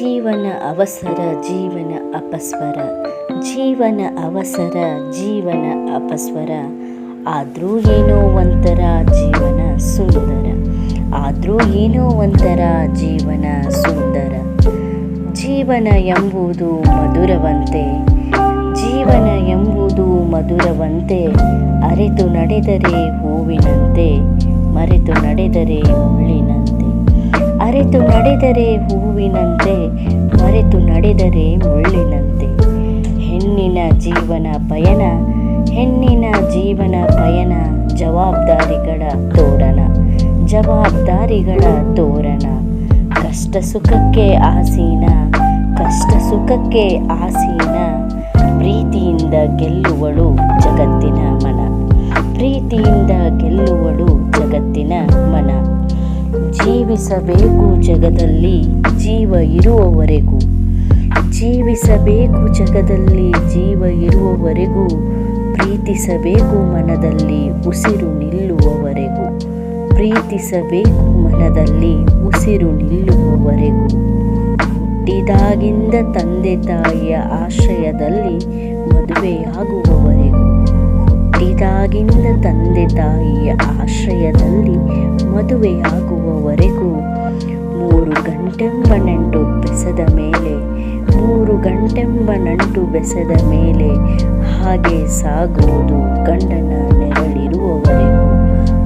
ಜೀವನ ಅವಸರ, ಜೀವನ ಅಪಸ್ವರ. ಜೀವನ ಅವಸರ, ಜೀವನ ಅಪಸ್ವರ. ಆದರೂ ಏನೋ ಒಂಥರ ಜೀವನ ಸುಂದರ. ಆದರೂ ಏನೋ ಒಂಥರ ಜೀವನ ಸುಂದರ. ಜೀವನ ಎಂಬುದು ಮಧುರವಂತೆ. ಜೀವನ ಎಂಬುದು ಮಧುರವಂತೆ. ಅರಿತು ನಡೆದರೆ ಹೂವಿನಂತೆ. ಮರೆತು ನಡೆದರೆ ಮುಳ್ಳಿನಂತೆ. ಅರಿತು ನಡೆದರೆ ಹೂವಿನಂತೆ, ಮರೆತು ನಡೆದರೆ ಮುಳ್ಳಿನಂತೆ. ಹೆಣ್ಣಿನ ಜೀವನ ಪಯಣ, ಹೆಣ್ಣಿನ ಜೀವನ ಪಯಣ, ಜವಾಬ್ದಾರಿಗಳ ತೋರಣ ಜವಾಬ್ದಾರಿಗಳ ತೋರಣ. ಕಷ್ಟ ಸುಖಕ್ಕೆ ಆಸೀನ, ಕಷ್ಟ ಸುಖಕ್ಕೆ ಆಸೀನ, ಪ್ರೀತಿಯಿಂದ ಗೆಲ್ಲುವಳು ಜಗತ್ತಿನ ಮನ. ಪ್ರೀತಿಯಿಂದ ಗೆಲ್ಲುವಳು ಜೀವಿಸಬೇಕು ಜಗದಲ್ಲಿ ಜೀವ ಇರುವವರೆಗೂ. ಜೀವಿಸಬೇಕು ಜಗದಲ್ಲಿ ಜೀವ ಇರುವವರೆಗೂ. ಪ್ರೀತಿಸಬೇಕು ಮನದಲ್ಲಿ ಉಸಿರು ನಿಲ್ಲುವವರೆಗೂ. ಪ್ರೀತಿಸಬೇಕು ಮನದಲ್ಲಿ ಉಸಿರು ನಿಲ್ಲುವವರೆಗೂ. ಹುಟ್ಟಿದಾಗಿಂದ ತಂದೆ ತಾಯಿಯ ಆಶ್ರಯದಲ್ಲಿ ಮದುವೆಯಾಗುವವರೆಗೂ ಹುಟ್ಟಿದಾಗಿಂದ ತಂದೆ ತಾಯಿಯ ಆಶ್ರಯದಲ್ಲಿ ಮದುವೆಯಾಗುವವರೆಗೂ ಗಂಟೆಂಬ ನಂಟು ಬೆಸೆದ ಮೇಲೆ ಹಾಗೆ ಸಾಗುವುದು ಗಂಡನ ನೆರಳಿರುವವರೆಗೂ.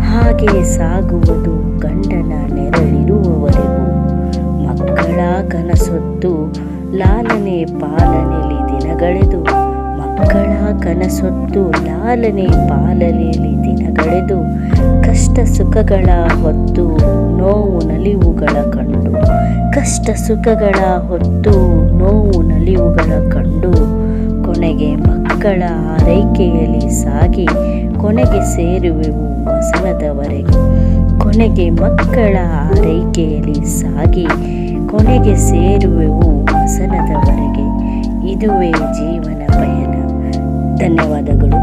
ಹಾಗೆ ಸಾಗುವುದು ಗಂಡನ ನೆರಳಿರುವವರೆಗೂ. ಮಕ್ಕಳ ಕನಸೊತ್ತು ಲಾಲನೆ ಪಾಲನೆಯಲ್ಲಿ ದಿನಗಳೆದು. ಮಕ್ಕಳ ಕನಸೊತ್ತು ಲಾಲನೆ ಪಾಲನೆಯಲ್ಲಿ ದಿನಗಳೆದು. ಕಷ್ಟ ಸುಖಗಳ ಹೊತ್ತು ನೋವು ನಲಿವುಗಳ ಕಂಡು. ಕಷ್ಟ ಸುಖಗಳ ಹೊತ್ತು ನೋವು ನಲಿವುಗಳ ಕಂಡು ಕೊನೆಗೆ ಮಕ್ಕಳ ಆರೈಕೆಯಲ್ಲಿ ಸಾಗಿ ಕೊನೆಗೆ ಸೇರುವೆವು ವಸನದವರೆಗೆ. ಕೊನೆಗೆ ಮಕ್ಕಳ ಆರೈಕೆಯಲ್ಲಿ ಸಾಗಿ ಕೊನೆಗೆ ಸೇರುವೆವು ವಸನದವರೆಗೆ. ಇದುವೇ ಜೀವನ ಪಯಣ. ಧನ್ಯವಾದಗಳು.